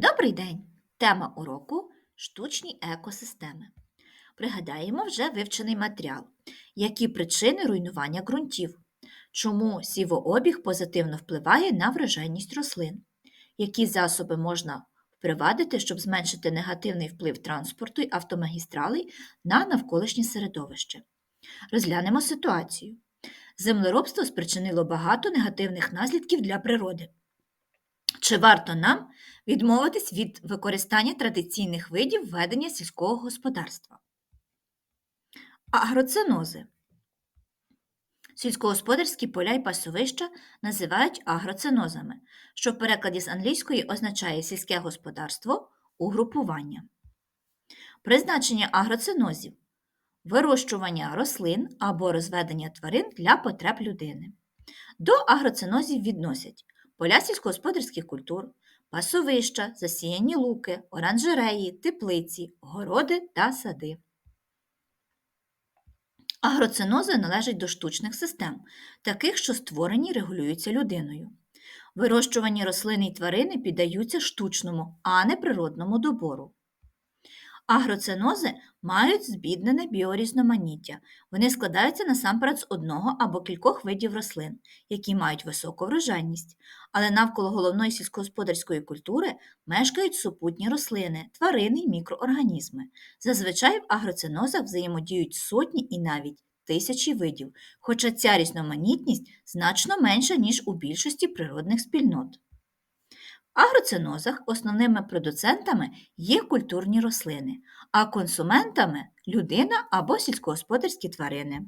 Добрий день! Тема уроку штучні екосистеми. Пригадаємо вже вивчений матеріал. Які причини руйнування ґрунтів? Чому сівообіг позитивно впливає на врожайність рослин? Які засоби можна впровадити, щоб зменшити негативний вплив транспорту й автомагістралей на навколишнє середовище? Розглянемо ситуацію. Землеробство спричинило багато негативних наслідків для природи. Чи варто нам відмовитись від використання традиційних видів ведення сільського господарства? Агроцинози. Сільськогосподарські поля й пасовища називають агроцинозами, що в перекладі з англійської означає сільське господарство угрупування. Призначення агроцинозів вирощування рослин або розведення тварин для потреб людини. До агроцинозів відносять поля сільськогосподарських культур, пасовища, засіяні луки, оранжереї, теплиці, городи та сади. Агроцинози належать до штучних систем, таких, що створені регулюються людиною. Вирощувані рослини й тварини піддаються штучному, а не природному добору. Агроцинози мають збіднене біорізноманіття. Вони складаються насамперед з одного або кількох видів рослин, які мають високу врожайність, але навколо головної сільськогосподарської культури мешкають супутні рослини, тварини й мікроорганізми. Зазвичай в агроцинозах взаємодіють сотні і навіть тисячі видів, хоча ця різноманітність значно менша, ніж у більшості природних спільнот. В агроцинозах основними продуцентами є культурні рослини, а консументами людина або сільськогосподарські тварини.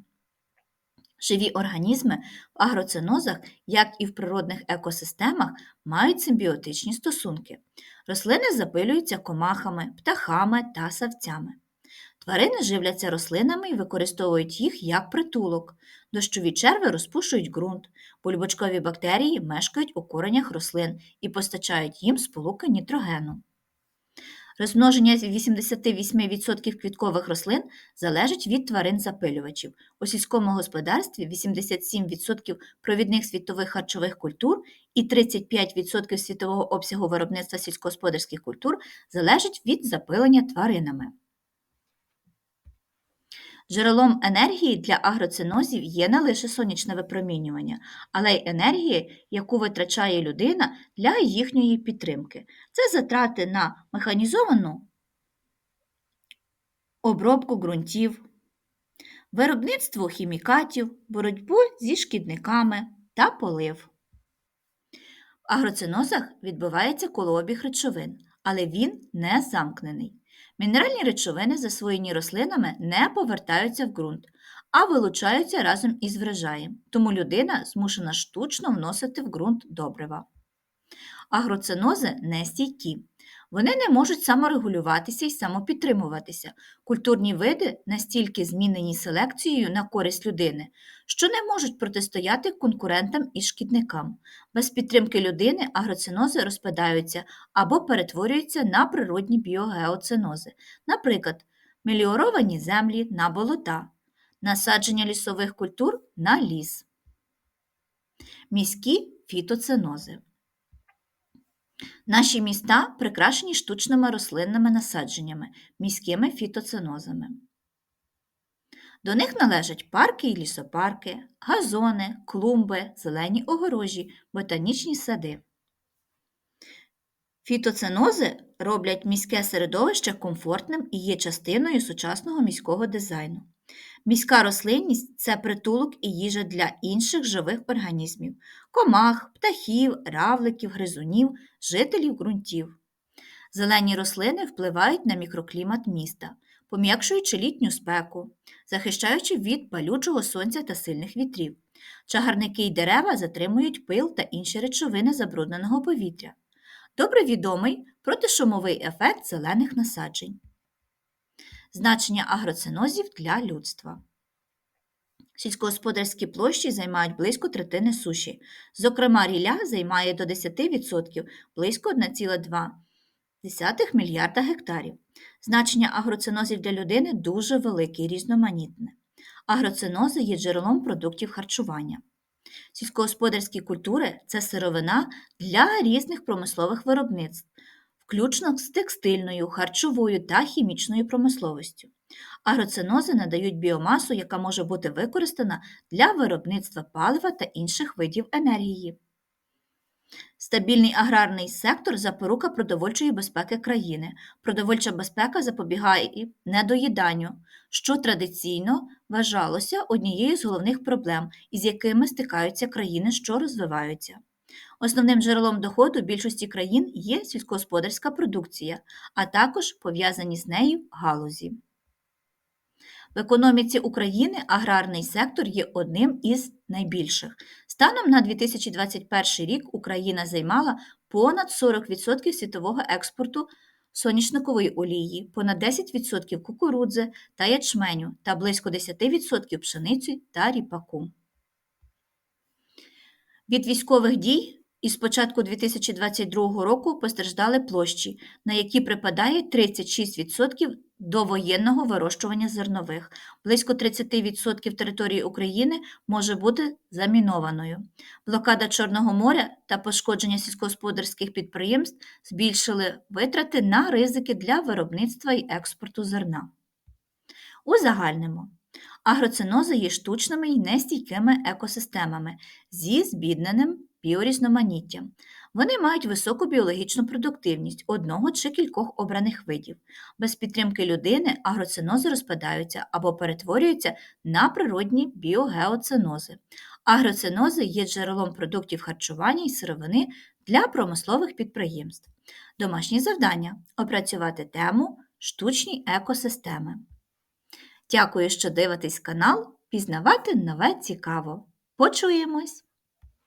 Живі організми в агроцинозах, як і в природних екосистемах, мають симбіотичні стосунки. Рослини запилюються комахами, птахами та савцями. Тварини живляться рослинами і використовують їх як притулок. Дощові черви розпушують ґрунт, бульбочкові бактерії мешкають у коренях рослин і постачають їм сполуки нітрогену. Розмноження 88% квіткових рослин залежить від тварин-запилювачів. У сільському господарстві 87% провідних світових харчових культур і 35% світового обсягу виробництва сільськогосподарських культур залежить від запилення тваринами. Джерелом енергії для агроцинозів є не лише сонячне випромінювання, але й енергія, яку витрачає людина для їхньої підтримки. Це затрати на механізовану обробку ґрунтів, виробництво хімікатів, боротьбу зі шкідниками та полив. В агроцинозах відбувається колообіг речовин, але він не замкнений. Мінеральні речовини, засвоєні рослинами, не повертаються в ґрунт, а вилучаються разом із врожаєм, тому людина змушена штучно вносити в ґрунт добрива. Агроценози нестійкі. Вони не можуть саморегулюватися і самопідтримуватися. Культурні види настільки змінені селекцією на користь людини, що не можуть протистояти конкурентам і шкідникам. Без підтримки людини агроцинози розпадаються або перетворюються на природні біогеоцинози, наприклад, меліоровані землі на болота, насадження лісових культур на ліс, міські фітоцинози. Наші міста прикрашені штучними рослинними насадженнями, міськими фітоцинозами. До них належать парки і лісопарки, газони, клумби, зелені огорожі, ботанічні сади. Фітоцинози роблять міське середовище комфортним і є частиною сучасного міського дизайну. Міська рослинність це притулок і їжа для інших живих організмів комах, птахів, равликів, гризунів, жителів ґрунтів. Зелені рослини впливають на мікроклімат міста, пом'якшуючи літню спеку, захищаючи від палючого сонця та сильних вітрів. Чагарники й дерева затримують пил та інші речовини забрудненого повітря. Добре відомий протишумовий ефект зелених насаджень. Значення агроцинозів для людства. Сільськогосподарські площі займають близько третини суші. Зокрема, рілля займає до 10% близько 1,2 мільярда гектарів. Значення агроцинозів для людини дуже велике і різноманітне. Агроцинози є джерелом продуктів харчування. Сільськогосподарські культури це сировина для різних промислових виробництв, включно з текстильною, харчовою та хімічною промисловістю. Агроцинози надають біомасу, яка може бути використана для виробництва палива та інших видів енергії. Стабільний аграрний сектор запорука продовольчої безпеки країни. Продовольча безпека запобігає недоїданню, що традиційно вважалося однією з головних проблем, із якими стикаються країни, що розвиваються. Основним джерелом доходу більшості країн є сільськогосподарська продукція, а також пов'язані з нею галузі. В економіці України аграрний сектор є одним із найбільших. Станом на 2021 рік Україна займала понад 40% світового експорту соняшникової олії, понад 10% кукурудзи та ячменю та близько 10% пшениці та ріпаку. Від військових дій із початку 2022 року постраждали площі, на які припадає 36% до воєнного вирощування зернових. Близько 30% території України може бути замінованою. Блокада Чорного моря та пошкодження сільськогосподарських підприємств збільшили витрати на ризики для виробництва і експорту зерна. Узагальнимо. Агроцинози є штучними і нестійкими екосистемами зі збідненим біорізноманіттям. Вони мають високу біологічну продуктивність одного чи кількох обраних видів. Без підтримки людини агроцинози розпадаються або перетворюються на природні біогеоцинози. Агроцинози є джерелом продуктів харчування і сировини для промислових підприємств. Домашні завдання опрацювати тему штучні екосистеми. Дякую, що дивитесь канал. Пізнавати нове цікаво. Почуємось!